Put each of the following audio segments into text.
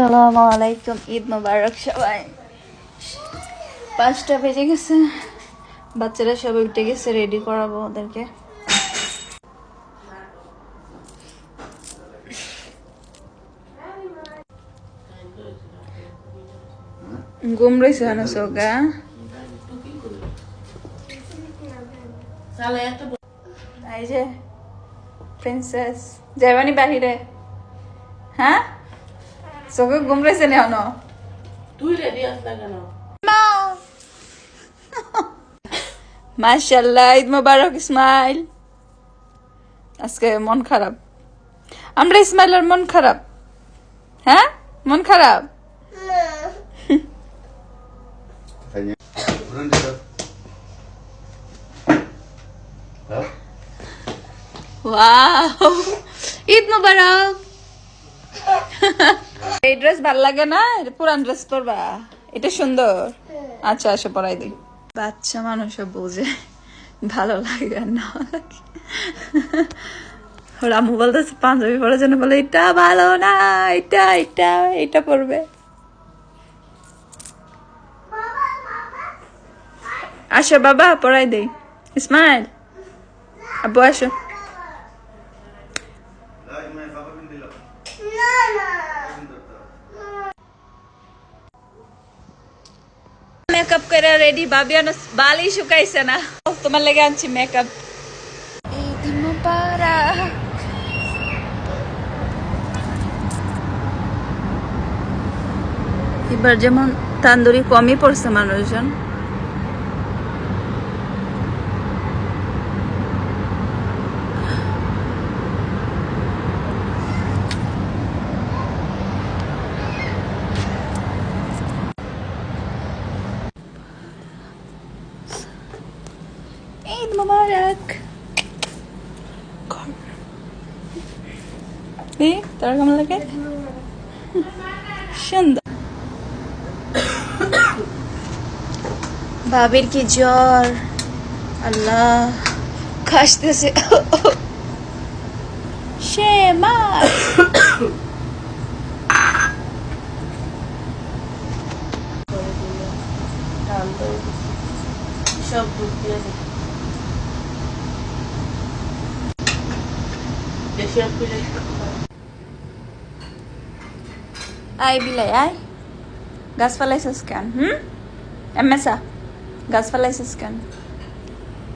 আসসালামু আলাইকুম, ঈদ মোবারক সবাই। পাঁচটা বেজে গেছে, বাচ্চারা সবাই উঠে গেছে রেডি করাবো ওদেরকে। ঘুম রয়েছে কেন সোগা। এই যে প্রিন্সেস যাইবানি বাহিরে। হ্যাঁ? চোখে ঘুম রয়েছে না তুই রেডি আসলা কেন? মাশাল্লাহ ঈদ মোবারক ইসমাইল। আজকে মন খারাপ। আমরা ইসমাইলের মন খারাপ। হ্যাঁ? মন খারাপ? ওয়াও ঈদ মোবারক। এই ড্রেস ভালো লাগে না? পুরান ড্রেস পরবা? এটা সুন্দর। আচ্ছা আসো পরাই দিই। বাচ্চা মানুষও বোঝে। ভালো লাগে আর না লাগে। ওর বলতেছে, পাঞ্জাবি পরার জন্য বলে, এটা ভালো না, এটা এটা এটা পরবে। আসো বাবা পড়াই দেই। ইসমাইল আব্বু, আসো। মেকআপ করে রেডি ভাবি বালি শুকাইছে না। তোমার লেগে আনছি মেকআপ এবার যেমন তান্দুরি কমই পড়ছে মানুষজন। ঈদ মুবারক। তোর কেমন লাগে? সুন্দর। ভাবির কি জ্বর? আল্লাহ খাসতেছে সে মা সব দুধ দিয়ে দে। বেশি আর তুই আয় বিলাই আয় গাছ ফালাইছিস কেন হুম এমেসা গাছ ফালাইছিস কেন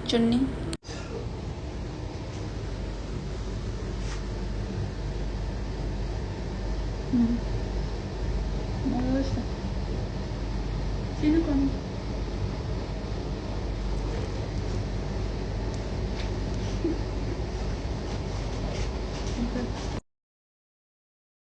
চুন্নি হুম। ভালো হয়েছে। চিনি কম।